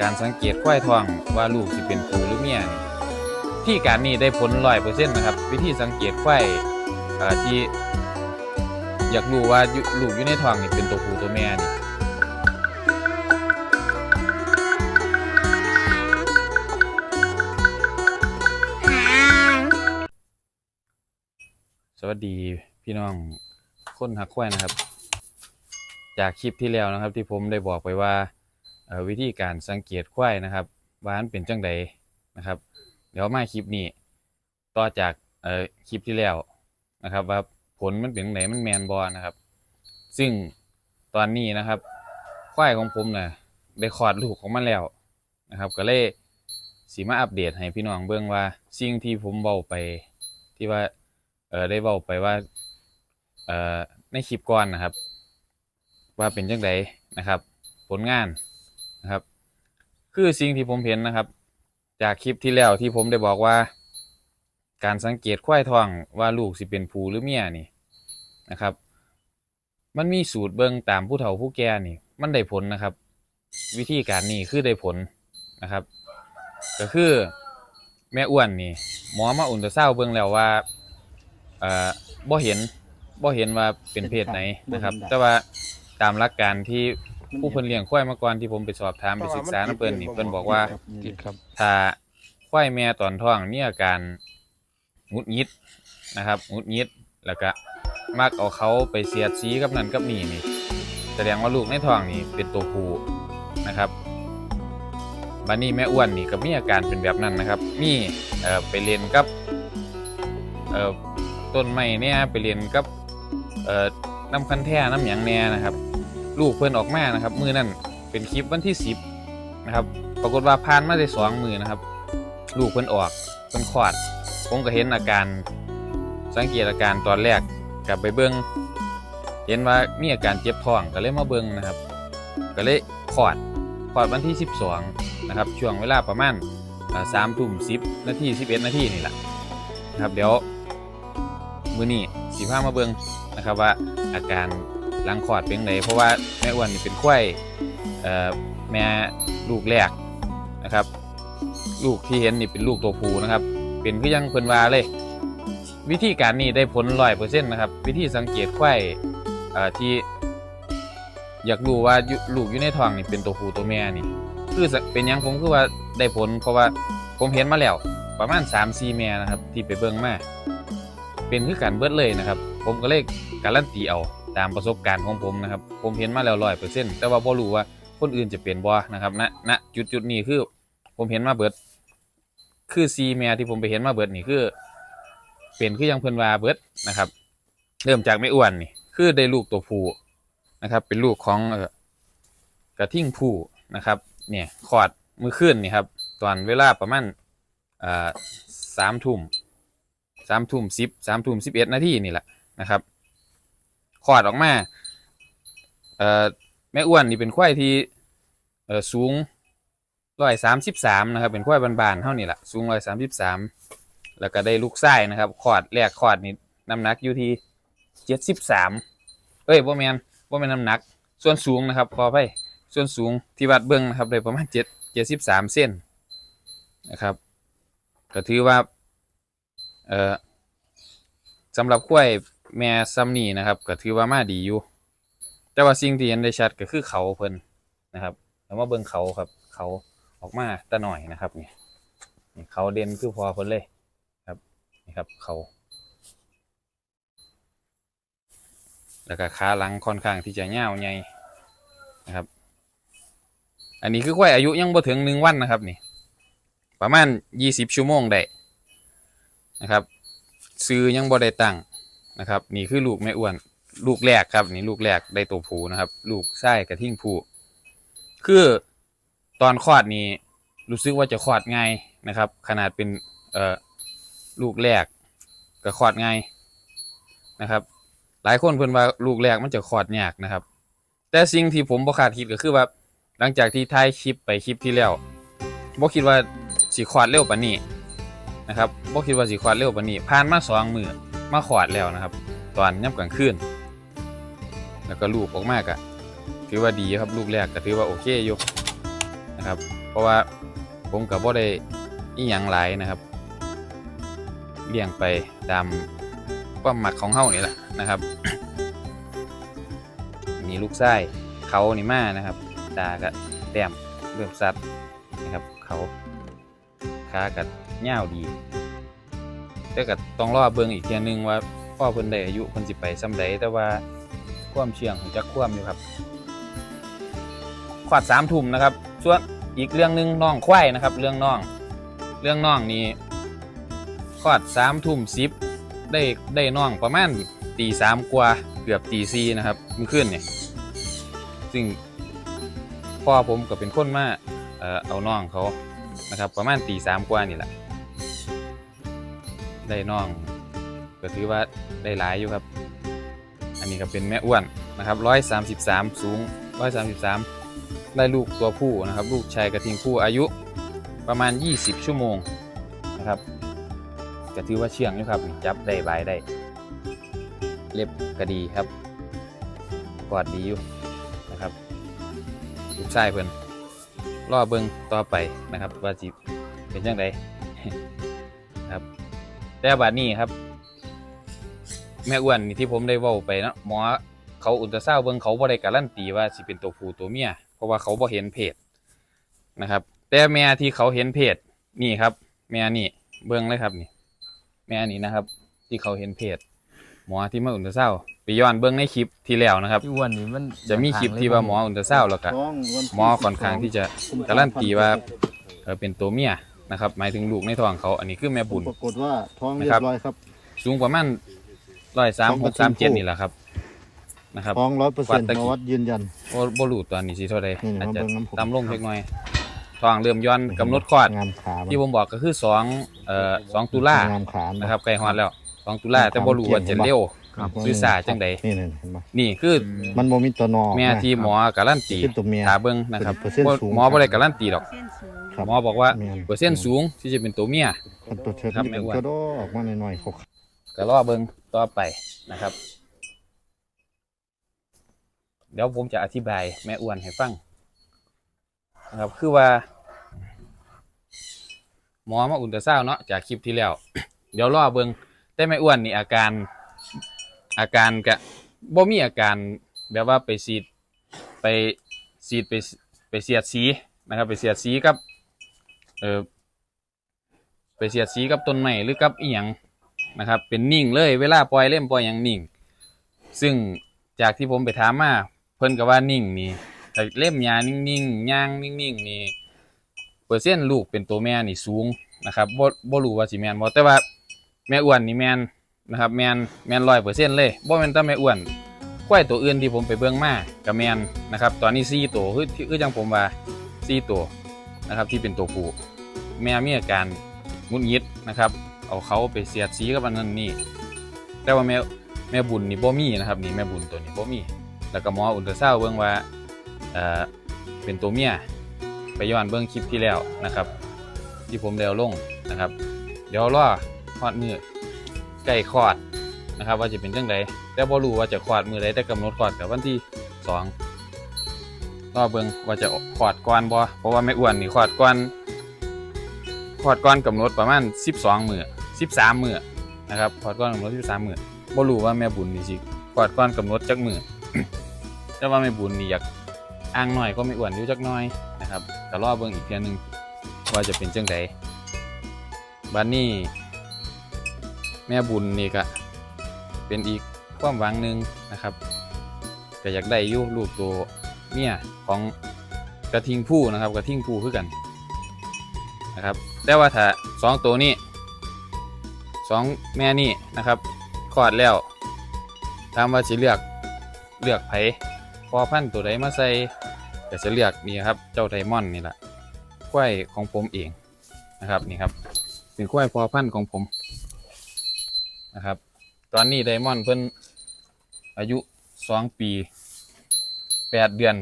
การสังเกตควายทองว่าลูกสิเป็นผู้หรือเมียนี่ที่การนี้ได้ผลร้อยเปอร์เซ็นต์นะครับ วิธีสังเกตควายที่อยากรู้ว่าลูกอยู่ในท้องนี่เป็นตัวผู้ตัวแม่นี่สวัสดีพี่น้องคนหักควายนะครับ จากคลิปที่แล้วนะครับ ที่ผมได้บอกไปว่า วิธีการสังเกตควายนะครับว่ามันเป็นจังใดนะครับ เดี๋ยวมาคลิปนี้ ต่อจากคลิปที่แล้วนะครับ ว่าผลมันเป็นจังไดมันแมนบอลนะครับ ซึ่งตอนนี้นะครับควายของผมนะได้คลอดลูกของมันแล้วนะครับ ก็เลยสีมาอัปเดตให้พี่น้องเบิ่งว่าสิ่งที่ผมเบาไปที่ว่าเออได้เว้าไปว่าเออในคลิปก่อนนะครับ ว่าเป็นจังไดนะครับ ผลงาน นะครับ คือสิ่งที่ผมเห็นนะครับ จากคลิปที่แล้วที่ผมได้บอกว่า การสังเกตควายทองว่าลูกสิเป็นผู้หรือเมียนี่นะครับ มันมีสูตรเบิ่งตามผู้เฒ่าผู้แก่นี่ มันได้ผลนะครับ วิธีการนี้คือได้ผลนะครับ ก็คือแม่อ้วนนี่หมอมาอุลตราซาวด์เบิ่งแล้วว่าเอ่อบ่เห็นบ่เห็นว่าเป็นเพศไหนนะครับ แต่ว่าตามหลักการที่ ผู้เพิ่นเลี้ยงควายมาก่อนที่ผมไปสอบถามไปศึกษานำเพิ่นนี่เพิ่นบอกว่าติดครับ ถ้าควายแม่ตอนท้องมีอาการหงุดหงิดนะครับหงุดหงิดแล้วก็มักเอาเขาไปเสียดสีกับนั่นกับนี่นี่แสดงว่าลูกในท้องนี่เป็นตัวผู้นะครับบัดนี้แม่อ้วนนี่ก็มีอาการเป็นแบบนั้นนะครับ มีเอ่อไปเรียนกับเอ่อต้นไม้เนี่ยไปเรียนกับเอ่อน้ำคันแท่น้ำหยังแน่นะครับ ลูกเพิ่นออกมานะครับ มือนั่นเป็นคลิปวันที่สิบนะครับ ปรากฏว่าผ่านมาได้สองมือนะครับ ลูกเพิ่นออกเพิ่นคลอด ผมก็เห็นอาการสังเกตอาการตอนแรกกลับไปเบิ้งเห็นว่ามีอาการเจ็บท้องก็เลยมาเบิ้งนะครับ ก็เลยคลอดคลอดวันที่ 12 นะครับ ช่วงเวลาประมาณสามทุ่มสิบนาทีสิบเอ็ดนาทีนี่แหละนะครับเดี๋ยวมือนี้สีผ้ามาเบิ้งนะครับว่าอาการ หลังคอดเป็นไงเพราะว่าแม่อ้วนนี่เป็นควายแม่ลูกแรกนะครับ ลูกที่เห็นนี่เป็นลูกตัวผู้นะครับ เป็นคือยังเพิ่นว่าเลย วิธีการนี้ได้ผลร้อยเปอร์เซ็นต์นะครับ วิธีสังเกตควายที่อยากรู้ว่าลูกอยู่ในท้องนี่เป็นตัวผู้ตัวแม่นี่ คือเป็นยังผมคือว่าได้ผล เพราะว่าผมเห็นมาแล้วประมาณ3 4แม่นะครับ ที่ไปเบิ่งมาเป็นคือการเบิดเลยนะครับ ผมก็เลยการันตีเอา ตามประสบการณ์ของผมนะครับผมเห็นมาแล้วร้อยเปอร์เซ็นต์แต่ว่าบ่รู้ว่าคนอื่นจะเป็นบ่นะครับณณจุดจุดนี้คือผมเห็นมาเบิด คือซีแม่ที่ผมไปเห็นมาเบิดนี่คือ เป็นคือยังเพิ่นว่าเบิดนะครับ เริ่มจากไม่อ้วนนี่คือได้ลูกตัวผู้นะครับ เป็นลูกของกระทิ่งผู้นะครับ เนี่ยคอดมือขึ้นนี่ครับตอนเวลาประมาณสามทุ่มสามทุ่มสิบสามทุ่มสิบเอ็ดนาทีนี่แหละนะครับ คลอดออกมาเอ่อแม่อ้วนนี่เป็นควายที่เอ่อสูงร้อยสามสิบสามนะครับเป็นควายบานๆเท่านี้แหละสูงร้อยสามสิบสามแล้วก็ได้ลูกไส้นะครับคอดแรกคอดนี่น้ำหนักอยู่ที่เจ็ดสิบสามเอ้ยบ่แมนบ่แมนน้ำหนัก ส่วนสูงนะครับขอไปส่วนสูงที่วัดเบิ้งนะครับได้ประมาณเจ็ดเจ็ดสิบสามเซนนะครับก็ถือว่าเอ่อสำหรับควาย แม่ซัมนี่นะครับก็ถือว่ามาดีอยู่ แต่ว่าสิ่งที่เห็นได้ชัดก็คือเขาเพิ่นนะครับแล้วมาเบิ่งเขาครับ เขาออกมาแต่หน่อยนะครับนี่เขาเด่นคือพอคนเลยครับนี่ครับเขาแล้วก็ขาหลังค่อนข้างที่จะยาใหญ่นะครับ อันนี้คือควายอายุยังบ่ถึงหนึ่งวันนะครับนี่ ประมาณยี่สิบชั่วโมงได้นะครับ ซื้อยังบ่ได้ตั้ง นะครับ นี่คือลูกแม่อ้วน ลูกแรกครับ นี่ลูกแรกได้ตัวผูนะครับ ลูกไส้กระทิ่งผูคือตอนคลอดนี่รู้สึกว่าจะคลอดง่ายนะครับ ขนาดเป็นเอ่อลูกแรกก็คลอดง่ายนะครับ หลายคนเพิ่นว่าลูกแรกมันจะคลอดยากนะครับ แต่สิ่งที่ผมบ่คาดคิดก็คือว่าหลังจากที่ถ่ายคลิปไปคลิปที่แล้วบ่คิดว่าสิคลอดเร็วปานนี้นะครับบ่คิดว่าสิคลอดเร็วปานนี้ผ่านมาสองมือ มาคลอดแล้วนะครับ ตอนย่ำกลางคืนแล้วก็ลูกออกมากอะถือว่าดีครับลูกแรกก็ถือว่าโอเคอยู่นะครับ เพราะว่าผมกับบ่ได้อีหยังหลายนะครับเลี้ยงไปตามความหมักของเฮานี่แหละนะครับมีลูกไส้เขานี่มานะครับ ตากับแต้มเริ่มสัดนะครับ เขาขากับเง่าวดี แต่ก็ต้องรอเบิ่งอีกเทียนึงว่าพ่อเพิ่นได้อายุเพิ่นสิไปส่ำใดแต่ว่าความเชื่องของจักความอยู่ครับขวาดสามทุ่มนะครับ ส่วนอีกเรื่องหนึงน้องควายนะครับ เรื่องน้อง เรื่องน้องนี่ขวาดสามทุ่มสิบได้ได้น้องประมาณตีสามกว่าเกือบตีสี่นะครับมื่อคืนเนี่ยซึ่งพ่อผมก็เป็นคนมาเออเอาน้องเขานะครับ ประมาณตีสามกว่านี่แหละ ได้น้องก็ถือว่าได้หลายอยู่ครับ อันนี้ก็เป็นแม่อ้วนนะครับร้อยสามสิบสามสูงร้อยสามสิบสามได้ลูกตัวผู้นะครับ ลูกชายกระทิงผู้อายุประมาณ 20 ชั่วโมงนะครับก็ถือว่าเชื่องอยู่ครับจับได้บายได้ เล็บก็ดีครับกอดดีอยู่นะครับลูกชายเพิ่นรอเบิงต่อไปนะครับ ว่าจิเป็นยังไงครับ แต่บัดนี้ครับ แม่อ้วนนี่ที่ผมได้เว้าไปเนาะหมอเขาอุลตราซาวด์เบิ่งเขาบ่ได้การันตีว่าสิเป็นตัวผู้ตัวเมียเพราะว่าเขาบ่เห็นเพศนะครับ แต่แม่ที่เขาเห็นเพศนี่ครับ แม่นี่เบิ่งเลยครับนี่ แม่นี่นะครับ ที่เขาเห็นเพศหมอที่มาอุลตราซาวด์ไปย้อนเบิ่งในคลิปที่แล้วนะครับ พี่อ้วนนี่มันจะมีคลิปที่ว่าหมออุลตราซาวด์แล้วก็ท้องวันที่หมอค่อนข้างที่จะการันตีว่าเออเป็นตัวเมีย นะครับหมายถึงลูกในท้องเขาอันนี้คือแม่บุญปรากฏว่าท้องเรียนะครับ บร้อยครับ สูงประมาณร้อยสามของหกระกทิสามงเจ็ดคู่นี่แหละครับนะครับ ท้องร้อยเปอร์วัเซ็นดต์ตะกี้นวัดยืนยันโบรูตอนนี้สิเท่าใดนี่อาจมาจะเบิ่งน้ำผมตามลงเล็กน้อยทองเริ่มย้อนกำหนดคลอด งามขาที่ผมบอกก็คือสองเอ่อสองตุลางามขานะครับใกล้ฮอดแล้วสองตุลาแต่บ่รู้ว่าจะเร็ว ครับหรือสายจังใด นี่นี่เห็นปะนี่คือมันโมมิตัวนอ แม่ที่หมอการันตีขึ้นตัวเมียถาเบิ่งนะครับเปอร์เซ็นต์บ่สูง หมอบ่ได้การันตีหรอก เส้นสูง ครับ หมอบอกว่าแม่น เปอร์เซ็นต์สูงที่จะเป็นตัวเมีย มันตัวเชิดครับนี่แม่เป็นอ้วนกระโดดออกมาหน่อยๆเขาก็รอเบิ่งต่อไปนะครับ เดี๋ยวผมจะอธิบายแม่อ้วนให้ฟังนะครับ คือว่า หมอมาอุลตราซาวด์เนาะจากคลิปที่แล้ว เดี๋ยวรอเบิ่งแต่แม่อ้วนนี่อาการอาการกะบ่มีอาการแบบว่าไปฉีดไปฉีดไปไปเสียดสีนะครับ ไปเสียดสีกับ เออไปเสียดสีกับต้นไม้หรือกับอียงนะครับ เป็นนิ่งเลยเวลาปล่อยเล่มปล่อยอย่างนิ่ง ซึ่งจากที่ผมไปถามมาเพิ่นก็ว่านิ่งนี่แต่เล่มยานิ่งๆย่างนิ่งๆนี่เปอร์เซ็นต์ลูกเป็นตัวแม่นี่สูงนะครับบ่บ่รู้ว่าสิแม่นบ่แต่ว่าแม่อ้วนนี่แม่นนะครับแม่นแม่นร้อยเปอร์เซ็นต์เลยบ่แม่นแต่แม่อ้วนควายตัวอื่นที่ผมไปเบิ่งมาก็แม่นนะครับตอนนี้4ตัวคือคือจังผมว่า4ตัว นะครับที่เป็นตัวผู้แม่มีอาการงุดหงิดนะครับ เอาเขาไปเสียดสีกับอันนั้นนี่แต่ว่าแม่แม่บุญนี่บ่มีนะครับนี่แม่บุญตัวนี้บ่มี แล้วก็หมออุลตราซาวเบิ่งว่าเอ่อเป็นตัวเมียไปย้อนเบิ่งคลิปที่แล้วนะครับ ที่ผมได้เอาลงนะครับ เดี๋ยวรอฮอดมือใกล้คลอดนะครับ ว่าจะเป็นจังไดแต่บ่รู้ว่าจะคลอดมือใดแต่กำหนดคลอดกับวันที่สอง รอเบิ่งว่าจะคลอดก่อนบ่เพราะว่าแม่อ้วนนี่คลอดก่อนคลอดก่อนกำหนดประมาณ 12มื้อ13มื้อนะครับคลอดก่อนกำหนด13มื้อบ่รู้ว่าแม่บุญนี่สิคลอดก่อนกำหนดจักมื้อแต่ว่าแม่บุญนี่อยากอ้างหน่อยก็ไม่อ้วนอยู่จักหน่อยนะครับแต่รอเบิ่งอีกเทียหนึงว่าจะเป็นจังไดบัดนี้ แม่บุญนี่ก็เป็นอีกความหวังหนึ่งนะครับก็อยากได้อยู่ลูกตัว เมียของกระทิงผู้นะครับกระทิงผู้คือกันนะครับแต่ว่าถ้าสองตัวนี้สองแม่นี่นะครับคลอดแล้วถามว่าสิเลือกเลือกไผพอพันตัวใดมาใส่ก็จะเลือกนี่ครับเจ้าไดมอนด์นี่แหละควายของผมเองนะครับนี่ครับเป็นควายพอพันของผมนะครับ ตอนนี้ไดมอนด์เพิ่นอายุสองปี แปดเดือน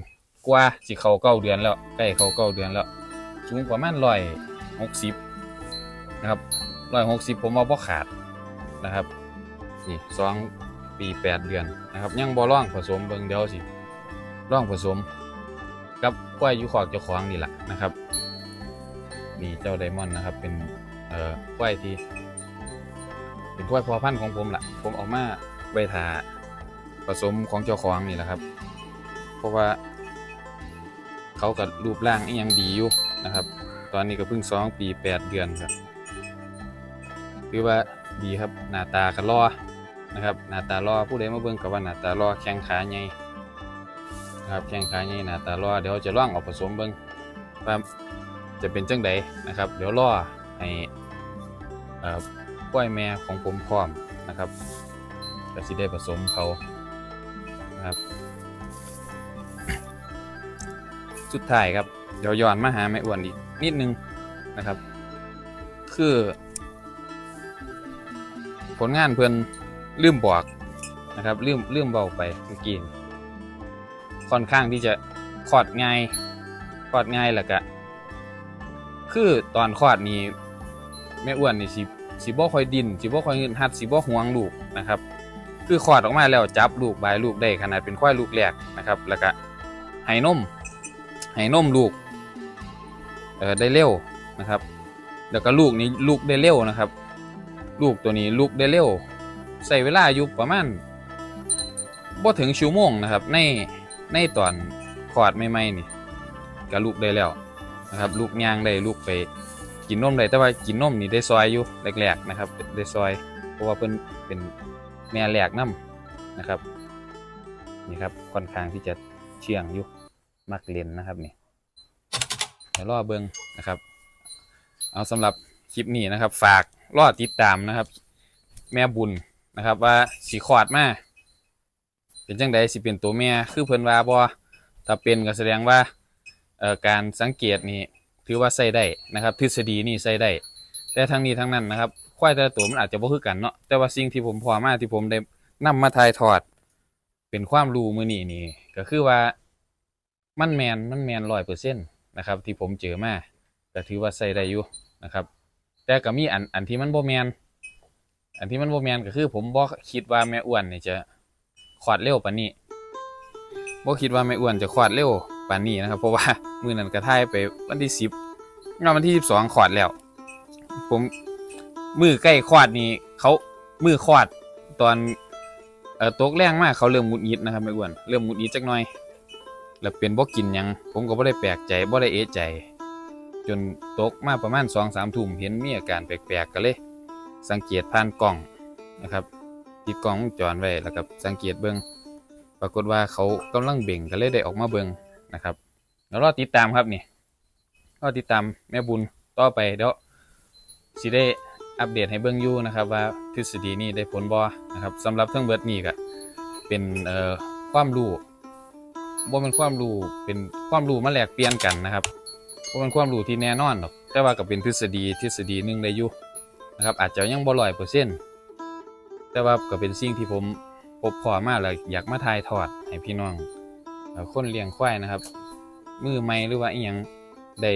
กว่าสิเขาเก้าเดือนแล้วใกล้เขาเก้าเดือนแล้วสูงประมาณร้อยหกสิบนะครับร้อยหกสิบผมว่าบ่ขาดนะครับนี่สองปีแปดเดือนนะครับยังบ่ร่องผสมเบิ่งเดียวสิร่องผสมกับควายยู่ขอกเจ้าของนี่แหละนะครับนี่เจ้าไดมอนด์นะครับเป็นเอ่อควายที่เป็นควายพอพันธุ์ของผมแหละผมออกมาไว้ทาผสมของเจ้าของนี่แหละครับ เพราะว่า เขากับรูปร่างยังดีอยู่นะครับ ตอนนี้ก็เพิ่งสองปีแปดเดือนครับคือว่าดีครับหน้าตาก็รอนะครับหน้าตารอผู้ใดมาเบิ่งกับว่าหน้าตารอแข้งขาใหญ่นะครับแข้งขาใหญ่หน้าตารอเดี๋ยวจะล่องเอาผสมเบิ่งว่าจะเป็นจังใดนะครับ เดี๋ยวรอให้เอ่อกล้วยแม่ของผมพร้อมนะครับก็สิได้ผสมเขา สุดท้ายครับ เดี๋ยวย้อนมาหาแม่อ้วนอีกนิดนึงนะครับ คือ ผลงานเพื่อนลืมบอกนะครับลืมลืมเบาไปเมื่อกี้ค่อนข้างที่จะคอดง่ายคอดง่ายแล้วก็คือตอนคลอดนี้แม่อ้วนนี่สิสิบ่ค่อยดินสิบ่ค่อยเงินหัดสิบ่ห่วงลูกนะครับ คือคลอดออกมาแล้วจับลูกบายลูกได้ขนาดเป็นควายลูกแรกนะครับ แล้วก็ให้นม ให้นมลูกเออได้เร็วนะครับ แล้วก็ลูกนี้ลูกได้เร็วนะครับ ลูกตัวนี้ลูกได้เร็วใส่เวลาอยู่ประมาณบ่ถึงชั่วโมงนะครับ ในในตอนคลอดใหม่ๆนี่ก็ลูกได้แล้วนะครับ ลูกย่างได้ลูกไปกินนมได้แต่ว่ากินนมนี่ได้ซอยอยู่แรกๆนะครับได้ซอยเพราะว่าเพิ่นเป็นแม่แรกนํนะครับนี่ครับค่อนข้างที่จะเชื่องอยู่ มักเล่นนะครับนี่เดี๋ยวรอเบิ้งนะครับ เอาสำหรับคลิปนี้นะครับ ฝากรอติดตามนะครับ แม่บุญนะครับ ว่าสีขอดมาเป็นจังใดสิเป็นตัวแม่คือเพิ่นว่าบ่ถ้าเป็นก็แสดงว่าการสังเกตนี่ถือว่าใส่ได้นะครับ ทฤษฎีนี่ใส่ได้ แต่ทั้งนี้ทั้งนั้นนะครับควายแต่ละตัวมันอาจจะบ่คือกันเนาะแต่ว่าสิ่งที่ผมพอมาที่ผมได้นำมาถ่ายทอด เป็นความรู้มือนี้นี่ก็คือว่า มันแมนมันแมนร้อยเปอร์เซ็นต์นะครับ ที่ผมเจอมาก็ถือว่าใส่ได้อยู่นะครับ แต่ก็มีอันอันที่มันโบแมนอันที่มันโบแมนก็คือ ผมบ่คิดว่าแม่อ้วนนี่จะคลอดเร็วปานนี้บ่คิดว่าแม่อ้วนจะคลอดเร็วปานนี้นะครับ เพราะว่ามือนั้นก็ถ่ายไปวันที่10งานวันที่12คลองขอดแล้ว ผมมือใกล้คลอดนี่เขามือคลอดตอนเอ่อตกแรงมากเขาเริ่มหงุดหงิดนะครับแม่อ้วนเริ่มหงุดหงิดจักหน่อย แล้วเป็นบ่กินหยัง ผมก็บ่ได้แปลกใจบ่ได้เอะใจ จนตกมาประมาณ2อสามทุ่มเห็นมีอาการแปลกๆก็เลย สังเกตผ่านกล้องนะครับติดกล้องวงจรไว้แล้วก็สังเกตเบิ่งปรากฏว่าเขากำลังเบ่งก็เลยได้ออกมาเบิ่งนะครับ แล้วรอติดตามครับนี่รอติดตามแม่บุญต่อไปเดี๋ยวสิได้อัปเดตให้เบิ่งอยู่นะครับ ว่าทฤษฎีนี้ได้ผลบ่นะครับสำหรับเทั้งเบิดนี้ก็เป็นความรู้ บ่เป็นความรู้เป็นความรู้มาแลกเปลี่ยนกันนะครับบ่เป็นความรู้ที่แน่นอนหรอก แต่ว่าก็เป็นทฤษฎีทฤษฎีหนึ่งได้อยู่นะครับ อาจจะยังบ่ร้อยเปอร์เซ็นต์แต่ว่าก็เป็นสิ่งที่ผมพบพอมาแล้วอยากมาถ่ายทอดให้พี่น้องคนเลี้ยงควายนะครับ มือใหม่หรือว่าอีหยังได้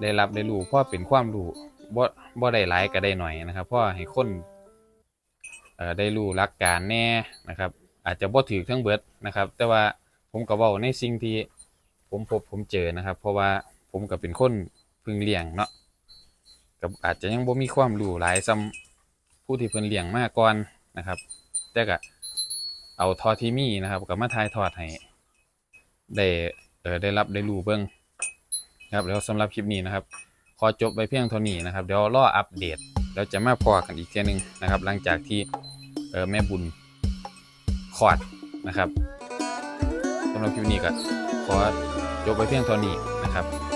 ได้รับได้รู้พราะเป็นความรู้บ่บ่ได้หลายก็ได้หน่อยนะครับพราะให้คนเอ่อได้รู้หลักการแน่นะครับ อาจจะบ่ถือทั้งเบิดนะครับ แต่ว่า ผมก็เว้าในสิ่งที่ผมพบผมเจอนะครับ เพราะว่าผมก็เป็นคนพึ่งเลี้ยงเนาะก็อาจจะยังบ่มีความรู้หลายซ้ำผู้ที่เพิ่นเลี้ยงมาก่อนนะครับ แต่ก็เอาทอที่มีนะครับก็มาถ่ายทอดให้ได้เออได้รับได้รู้เบิ่งนะครับแล้วสำหรับคลิปนี้นะครับ ขอจบไปเพียงเท่านี้นะครับเดี๋ยวรออัปเดตแล้วจะมาพอกันอีกเทีนึงนะครับ หลังจากที่เออแม่บุญคอดนะครับ สำหรับคลิปนี้ก็ขอจบไปเพียงเท่านี้นะครับ